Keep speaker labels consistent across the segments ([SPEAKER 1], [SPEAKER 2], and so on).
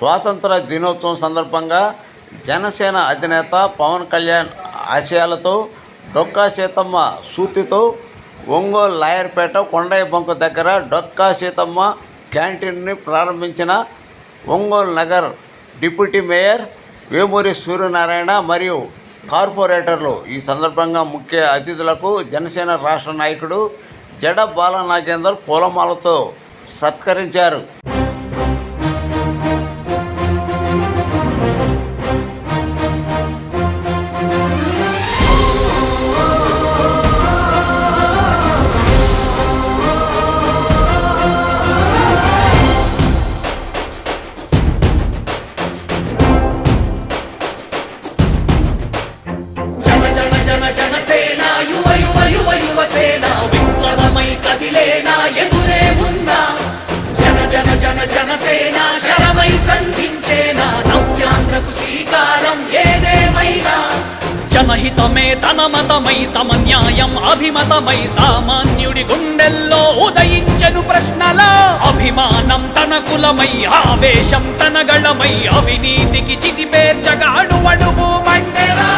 [SPEAKER 1] స్వాతంత్ర దినోత్సవం సందర్భంగా జనసేన అధినేత పవన్ కళ్యాణ్ ఆశయాలతో డొక్కా సీతమ్మ సూతితో ఒంగోలు లాయర్పేట కొండయ్య బొంక దగ్గర డొక్కా సీతమ్మ క్యాంటీన్ని ప్రారంభించిన ఒంగోలు నగర్ డిప్యూటీ మేయర్ వేమూరి సూర్యనారాయణ మరియు కార్పొరేటర్లు ఈ సందర్భంగా ముఖ్య అతిథులకు జనసేన రాష్ట్ర నాయకుడు జడ బాల నాగేందర్ పూలమాలతో సత్కరించారు.
[SPEAKER 2] తన సమన్యాయం అభిమతమై సామాన్యుడి గుండెల్లో ఉదయించను ప్రశ్నల. అభిమానం తన కులమై ఆవేశం తన గళమై అవినీతికి చితి పేర్చగా అణువణువు మండెరా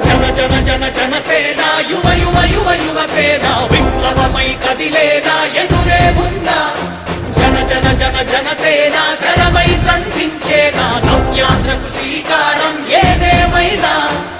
[SPEAKER 2] జన జన జన జనసేన యువ యువ యువ యువసేన విప్లవమై కదిలేనా ఎదురే ఉందా జన జన జన జనసేన శరమై సంధించేనా? నవ్యాంధ్రకు శ్రీకారం ఏదేమైనా ఒక్కడైతే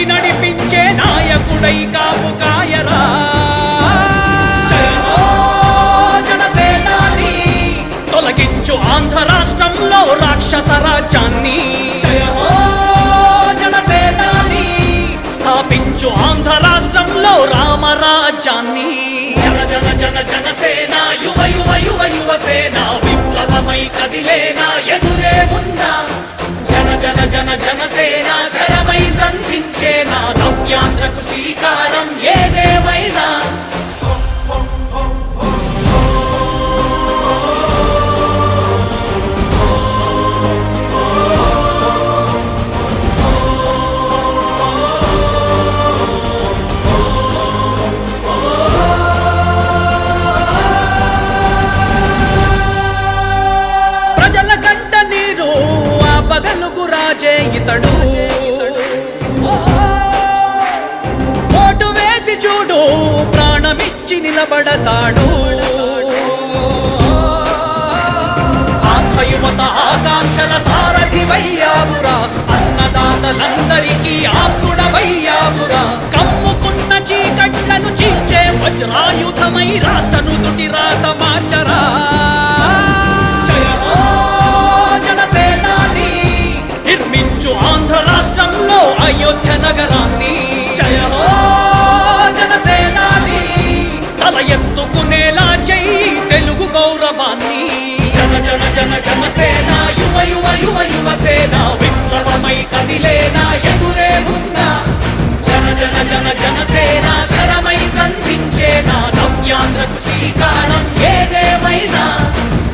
[SPEAKER 2] జనసేన యువ యువ యువ యువసేన విప్లవమై కదిలేనా ఎదురే ఉందా జన జన జన జనసేన శరమై సంధించేనా? నవ్యాంధ్రకు శ్రీకార వీరుడు ప్రాణమిచ్చి నిలబడతాడు. ఆత్మయువత ఆకాంక్షల సారథివయ్యావురా అన్నదాతలందరికీ ఆత్ముడవయ్యావురా. కమ్ముకున్న చీకట్లను చీల్చే వజ్రాయుధమై రాష్ట్రను తుటి రాత మార్చరా. జనసేనాని. నిర్మించు ఆంధ్ర రాష్ట్రంలో అయోధ్య నగరాన్ని. జయ నవ్యాంధ్రకు ఏదేమైనా?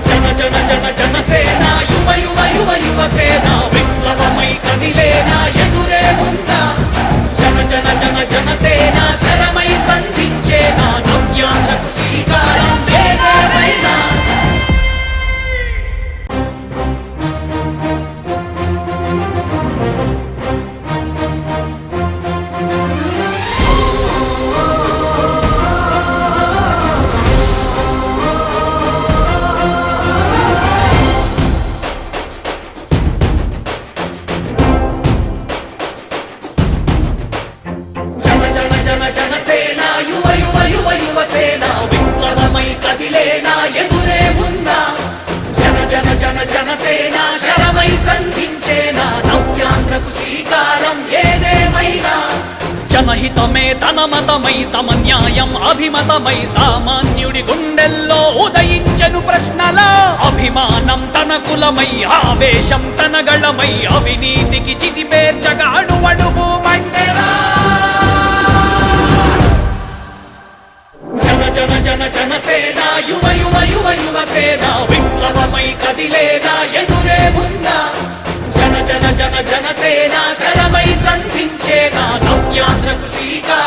[SPEAKER 2] జన జన జన జనసేన యువ యువ యువ యువసేన విప్లవమై కదిలేనా? ఎదురే ఉందా? జన జన జన జనసేన శర జనహితమే తన మతమై సమన్యాయం అభిమతమై సామాన్యుడి గుండెల్లో ఉదయించను ప్రశ్నల. అభిమానం తన కులమై ఆవేశం తన గళమై అవినీతికి చితి పేర్చగా అణువడుగు జన జన జన జనసేన యువ యువ జనసేన శరమై సంధించేనా నవ్యాంధ్రకు శ్రీకారం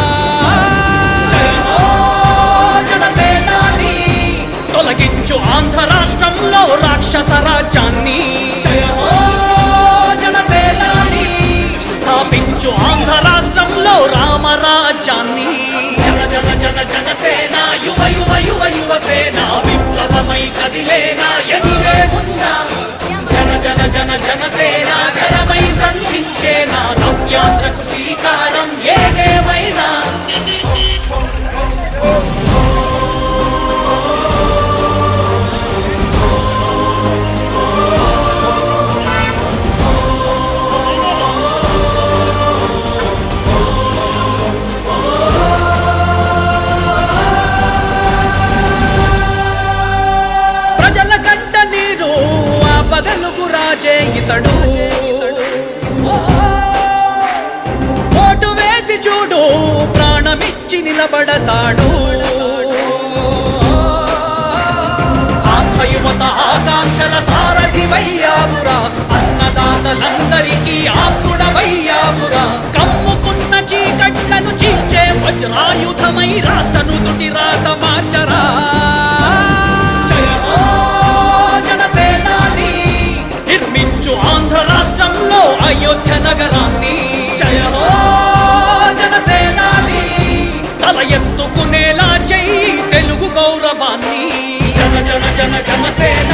[SPEAKER 2] రాక్షస జనసేనాని స్థాపించు ఆంధ్ర రాష్ట్రంలో రామరాజ్యాన్ని. జన జన జన జనసేన యువ యువ యువ యువ సేన విప్లవమై కదిలేనా ఎదురే ఉందా జన జన జన జనసేన శరమై సంధించేనా? నవ్యాంధ్రకు శ్రీకారం ఏదేమైనా? సారథివయ్యావురా అన్నదాతలందరికీ ఆత్ముడవయ్యావురా కమ్ముకున్న చీకట్లను చీల్చే వజ్రాయుధమై రాష్ట్రను తుటి రాత మార్చరా జనసేనాని. నిర్మించు ఆంధ్ర రాష్ట్రంలో అయోధ్య నగరాన్ని. జయ జనసేనాని. తల ఎత్తుకునేలా చెయ్యి తెలుగు గౌరవాన్ని. జన జన జన జనసేన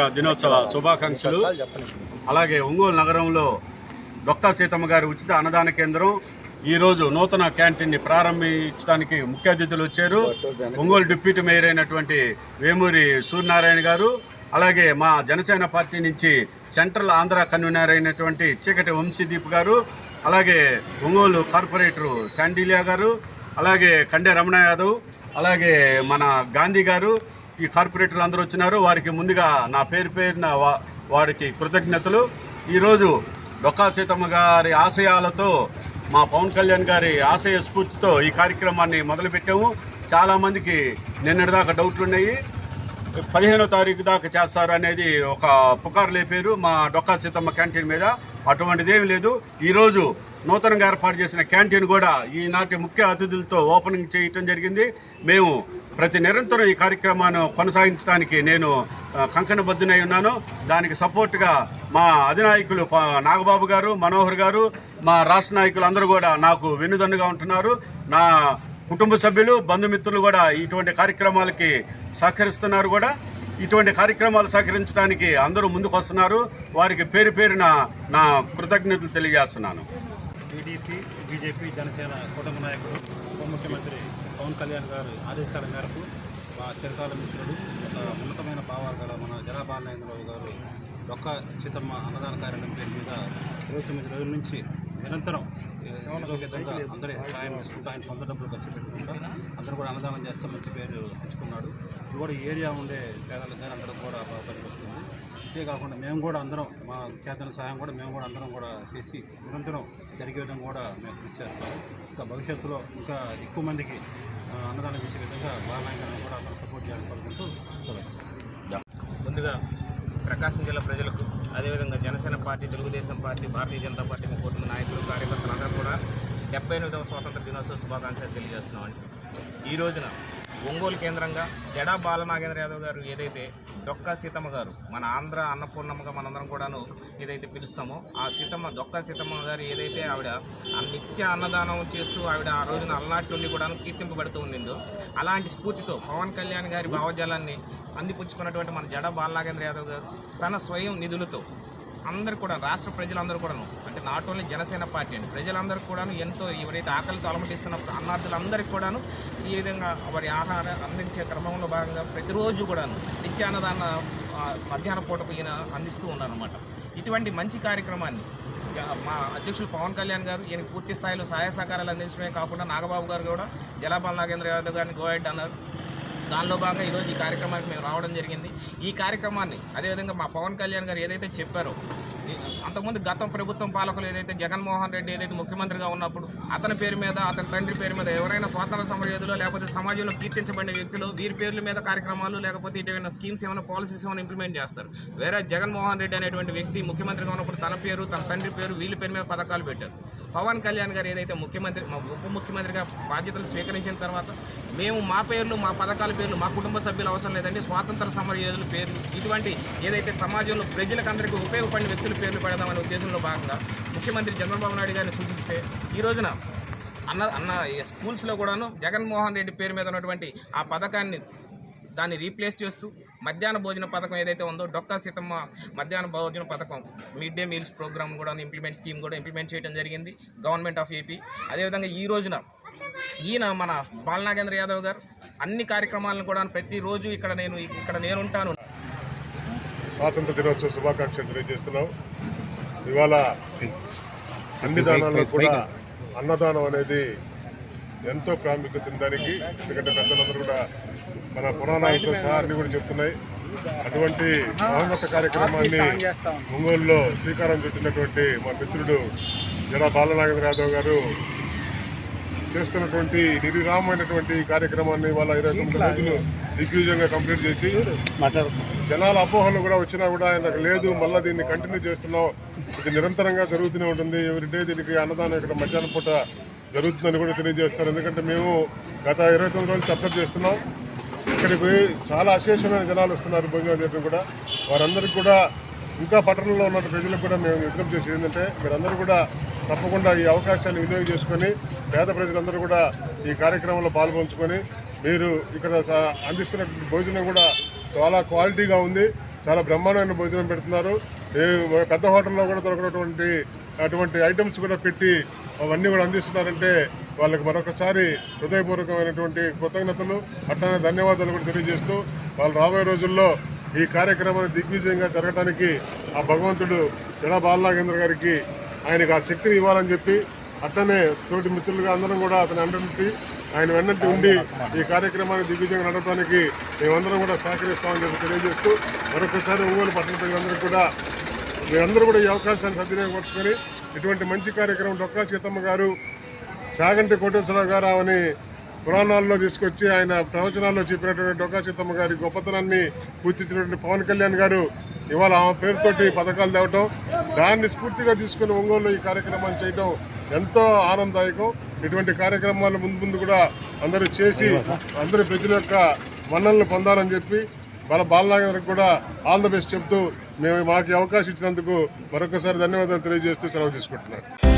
[SPEAKER 3] స్వాతంత్ర దినోత్సవ శుభాకాంక్షలు. అలాగే ఒంగోలు నగరంలో డొక్కా సీతమ్మ గారి ఉచిత అన్నదాన కేంద్రం ఈరోజు నూతన క్యాంటీన్ని ప్రారంభించడానికి ముఖ్య అతిథులు వచ్చారు. ఒంగోలు డిప్యూటీ మేయర్ అయినటువంటి వేమూరి సూర్యనారాయణ గారు అలాగే మా జనసేన పార్టీ నుంచి సెంట్రల్ ఆంధ్ర కన్వీనర్ అయినటువంటి చీకటి వంశీదీప్ గారు అలాగే ఒంగోలు కార్పొరేటరు శాండిలియా గారు అలాగే కండే రమణ యాదవ్ అలాగే మన గాంధీ గారు ఈ కార్పొరేటర్లు అందరూ వచ్చినారు. వారికి ముందుగా నా పేరు పేరున వా వారికి కృతజ్ఞతలు. ఈరోజు డొక్కా సీతమ్మ గారి ఆశయాలతో మా పవన్ కళ్యాణ్ గారి ఆశయ స్ఫూర్తితో ఈ కార్యక్రమాన్ని మొదలుపెట్టాము. చాలామందికి నిన్నటిదాకా డౌట్లు ఉన్నాయి. పదిహేనో తారీఖు దాకా చేస్తారు అనేది ఒక పుకారు లేపారు మా డొక్కా సీతమ్మ క్యాంటీన్ మీద. అటువంటిది ఏమి లేదు. ఈరోజు నూతనంగా ఏర్పాటు చేసిన క్యాంటీన్ కూడా ఈనాటి ముఖ్య అతిథులతో ఓపెనింగ్ చేయటం జరిగింది. మేము ప్రతి నిరంతరం ఈ కార్యక్రమాన్ని కొనసాగించడానికి నేను ఆ, కంకణబద్ధునై ఉన్నాను. దానికి సపోర్ట్గా మా అధినాయకులు నాగబాబు గారు మనోహర్ గారు మా రాష్ట్ర నాయకులు అందరూ కూడా నాకు వెన్నుదన్నుగా ఉంటున్నారు. నా కుటుంబ సభ్యులు బంధుమిత్రులు కూడా ఇటువంటి కార్యక్రమాలకి సహకరిస్తున్నారు కూడా. ఇటువంటి కార్యక్రమాలు సహకరించడానికి అందరూ ముందుకు వస్తున్నారు. వారికి పేరు పేరున నా కృతజ్ఞతలు తెలియజేస్తున్నాను.
[SPEAKER 4] టీడీపీ బీజేపీ జనసేన కుటుంబ నాయకులు ఉప ముఖ్యమంత్రి పవన్ కళ్యాణ్ గారి ఆదేశాల మేరకు మా చిరకాల మిత్రుడు ఒక ఉన్నతమైన భావాలు గల మన జనాబాలనేంద్రరావు గారు ఒక్క సీతమ్మ అన్నదాన కార్యాలయం పేరు మీద ఇరవై తొమ్మిది రోజుల నుంచి నిరంతరం విధంగా అందరి సాయం ఇస్తుంటూ ఆయన సొంత డబ్బులు ఖర్చు పెట్టుకుంటూ అందరూ కూడా అన్నదానం చేస్తే మంచి పేరు తెచ్చుకున్నాడు. ఇది కూడా ఈ ఏరియా ఉండే పేదలకు కానీ అందరికి కూడా బాగా పనికొస్తుంది. అంతేకాకుండా మేము కూడా అందరం మా చేతన సహాయం కూడా మేము కూడా అందరం కూడా చేసి నిరంతరం జరిగే విధంగా కూడా మేము కృషి చేస్తాము. ఇంకా భవిష్యత్తులో ఇంకా ఎక్కువ మందికి అన్నదానం చేసే విధంగా బాలనాయకులను కూడా అందరూ సపోర్ట్ చేయాలని కోరుకుంటూ
[SPEAKER 5] ముందుగా ప్రకాశం జిల్లా ప్రజలకు అదేవిధంగా Janasena party Telugu Desam party Bharatiya Janata party కూటమి నాయకులు కార్యకర్తలు అందరూ కూడా డెబ్బై ఎనిమిదవ స్వాతంత్ర దినోత్సవ శుభాకాంక్షలు తెలియజేస్తున్నామండి. ఈ రోజున ఒంగోలు కేంద్రంగా జడా బాలనాగేంద్ర యాదవ్ గారు ఏదైతే డొక్కా సీతమ్మ గారు మన ఆంధ్ర అన్నపూర్ణమ్మగా మనందరం కూడాను ఏదైతే పిలుస్తామో ఆ సీతమ్మ దొక్కా సీతమ్మ గారు ఏదైతే ఆవిడ ఆ నిత్య అన్నదానం చేస్తూ ఆవిడ ఆ రోజున అలనాటి నుండి కూడాను కీర్తింపబడుతూ ఉండిందో అలాంటి స్ఫూర్తితో పవన్ కళ్యాణ్ గారి భావజాలాన్ని అందిపుచ్చుకున్నటువంటి మన జడ బాలనాగేంద్ర యాదవ్ గారు తన స్వయం నిధులతో అందరు కూడా రాష్ట్ర ప్రజలందరూ కూడాను అంటే నాట్ ఓన్లీ జనసేన పార్టీ అండి ప్రజలందరూ కూడాను ఎంతో ఎవరైతే ఆకలితో అలమటిస్తున్న అన్నార్థులందరికీ కూడాను ఈ విధంగా వారి ఆహార అందించే క్రమంలో భాగంగా ప్రతిరోజు కూడాను నిత్యాన్నదాన మధ్యాహ్న పూటకు ఈయన అందిస్తూ ఉన్నారన్నమాట. ఇటువంటి మంచి కార్యక్రమాన్ని మా అధ్యక్షులు పవన్ కళ్యాణ్ గారు ఈయన పూర్తి స్థాయిలో సహాయ సహకారాలు అందించడమే కాకుండా నాగబాబు గారు కూడా జలాబాల్ నాగేంద్ర యాదవ్ గారిని గోయడ్ అన్నారు. దానిలో భాగంగా ఈరోజు ఈ కార్యక్రమానికి మేము రావడం జరిగింది. ఈ కార్యక్రమాన్ని అదేవిధంగా మా పవన్ కళ్యాణ్ గారు ఏదైతే చెప్పారో అంతకుముందు గతం ప్రభుత్వం పాలకులు ఏదైతే జగన్మోహన్ రెడ్డి ఏదైతే ముఖ్యమంత్రిగా ఉన్నప్పుడు అతని పేరు మీద అతని తండ్రి పేరు మీద ఎవరైనా స్వాతంత్ర సమరయోధులు లేకపోతే సమాజంలో కీర్తించబడిన వ్యక్తులు వీరి పేర్ల మీద కార్యక్రమాలు లేకపోతే ఇటువంటి స్కీమ్స్ ఏమైనా పాలసీస్ ఏమైనా ఇంప్లిమెంట్ చేస్తారు. వేరే జగన్మోహన్ రెడ్డి అనేటువంటి వ్యక్తి ముఖ్యమంత్రిగా ఉన్నప్పుడు తన పేరు తన తండ్రి పేరు వీళ్ళ పేరు మీద పథకాలు పెట్టారు. పవన్ కళ్యాణ్ గారు ఏదైతే ముఖ్యమంత్రి మా ఉప ముఖ్యమంత్రిగా బాధ్యతలు స్వీకరించిన తర్వాత మేము మా పేర్లు మా పథకాల పేర్లు మా కుటుంబ సభ్యులు అవసరం లేదండి. స్వాతంత్ర సమర యోధుల పేర్లు ఇటువంటి ఏదైతే సమాజంలో ప్రజలకందరికీ ఉపయోగపడిన వ్యక్తుల పేర్లు పెడదామనే ఉద్దేశంలో భాగంగా ముఖ్యమంత్రి చంద్రబాబు నాయుడు గారిని సూచిస్తే ఈ రోజున అన్న అన్న స్కూల్స్లో కూడాను జగన్మోహన్ రెడ్డి పేరు మీద ఉన్నటువంటి ఆ పథకాన్ని దాన్ని రీప్లేస్ చేస్తూ మధ్యాహ్న భోజన పథకం ఏదైతే ఉందో డొక్కా సీతమ్మ మధ్యాహ్న భోజన పథకం మిడ్ డే మీల్స్ ప్రోగ్రామ్ కూడా ఇంప్లిమెంట్ స్కీమ్ కూడా ఇంప్లిమెంట్ చేయడం జరిగింది గవర్నమెంట్ ఆఫ్ ఏపీ. అదేవిధంగా ఈ రోజున ఈయన మన బాలనాగేంద్ర యాదవ్ గారు అన్ని కార్యక్రమాలను కూడా ప్రతిరోజు ఇక్కడ నేను ఇక్కడ నేనుంటాను.
[SPEAKER 6] స్వాతంత్ర దినోత్సవ శుభాకాంక్షలు తెలియజేస్తున్నాం. ఇవాళ అన్ని దానాల్లో కూడా అన్నదానం అనేది ఎంతో ప్రాముఖ్యత ఉంది దానికి. ఎందుకంటే పెద్దలందరూ కూడా మన పురాణాలతో సహా అన్ని కూడా చెప్తున్నాయి. అటువంటి మహోన్నత కార్యక్రమాన్ని ఒంగోలులో శ్రీకారం చుట్టినటువంటి మా మిత్రుడు జడా బాలనాగేంద్ర యాదవ్ గారు చేస్తున్నటువంటి నిర్విరామమైనటువంటి కార్యక్రమాన్ని వాళ్ళ ఇరవై తొమ్మిది రోజులు దిగ్విజయంగా కంప్లీట్ చేసి జనాల అపోహలు కూడా వచ్చినా కూడా ఆయనకు లేదు మళ్ళీ దీన్ని కంటిన్యూ చేస్తున్నాం. ఇది నిరంతరంగా జరుగుతూనే ఉంటుంది. ఎవ్రీడే దీనికి అన్నదానం ఇక్కడ మధ్యాహ్నం పూట జరుగుతుందని కూడా తెలియజేస్తారు ఎందుకంటే మేము గత ఇరవై తొమ్మిది రోజులు చర్చ చేస్తున్నాం. ఇక్కడికి పోయి చాలా అశేషమైన జనాలు వస్తున్నారు భోజనం చేయడం కూడా. వారందరికీ కూడా ఇంకా పట్టణంలో ఉన్న ప్రజలకు కూడా మేము విజ్ఞప్తి చేసేది ఏంటంటే మీరందరూ కూడా తప్పకుండా ఈ అవకాశాన్ని వినియోగం చేసుకొని పేద ప్రజలందరూ కూడా ఈ కార్యక్రమంలో పాల్పంచుకొని మీరు ఇక్కడ అందిస్తున్న భోజనం కూడా చాలా క్వాలిటీగా ఉంది చాలా బ్రహ్మాండమైన భోజనం పెడుతున్నారు. పెద్ద హోటల్లో కూడా దొరకనటువంటి అటువంటి ఐటమ్స్ కూడా పెట్టి అవన్నీ కూడా అందిస్తున్నారంటే వాళ్ళకి మరొకసారి హృదయపూర్వకమైనటువంటి కృతజ్ఞతలు అట్లనే ధన్యవాదాలు కూడా తెలియజేస్తూ వాళ్ళు రాబోయే రోజుల్లో ఈ కార్యక్రమాన్ని దిగ్విజయంగా జరగడానికి ఆ భగవంతుడు జడా బాలనాగేంద్ర గారికి ఆయనకు ఆ శక్తిని ఇవ్వాలని చెప్పి అట్లనే తోటి మిత్రులుగా అందరం కూడా అతని అండనుంటి ఆయన వెన్నంటి ఉండి ఈ కార్యక్రమాన్ని దిగ్విజయంగా నడపడానికి మేమందరం కూడా సహకరిస్తామని చెప్పి తెలియజేస్తూ మరొకసారి ఒంగోలు పట్టణ ప్రజలందరూ కూడా మీరందరూ కూడా ఈ అవకాశాన్ని సద్వినియోగపరుచుకొని ఇటువంటి మంచి కార్యక్రమం డొక్కా సీతమ్మ గారు చాగంటి కోటేశ్వరరావు గారు ఆమెని పురాణాల్లో తీసుకొచ్చి ఆయన ప్రవచనాల్లో చెప్పినటువంటి డొక్కా సీతమ్మ గారి గొప్పతనాన్ని గుర్తించినటువంటి పవన్ కళ్యాణ్ గారు ఇవాళ ఆమె పేరుతోటి పథకాలు తేవటం దాన్ని స్ఫూర్తిగా తీసుకుని ఒంగోలు ఈ కార్యక్రమాన్ని చేయడం ఎంతో ఆనందదాయకం. ఇటువంటి కార్యక్రమాలు ముందు ముందు కూడా అందరూ చేసి అందరి ప్రజల యొక్క మన్నలను పొందాలని చెప్పి వాళ్ళ బాలనాగరికి కూడా ఆల్ ద బెస్ట్ చెప్తూ మేము మాకు అవకాశం ఇచ్చినందుకు మరొకసారి ధన్యవాదాలు తెలియజేస్తూ సెలవు తీసుకుంటున్నాను.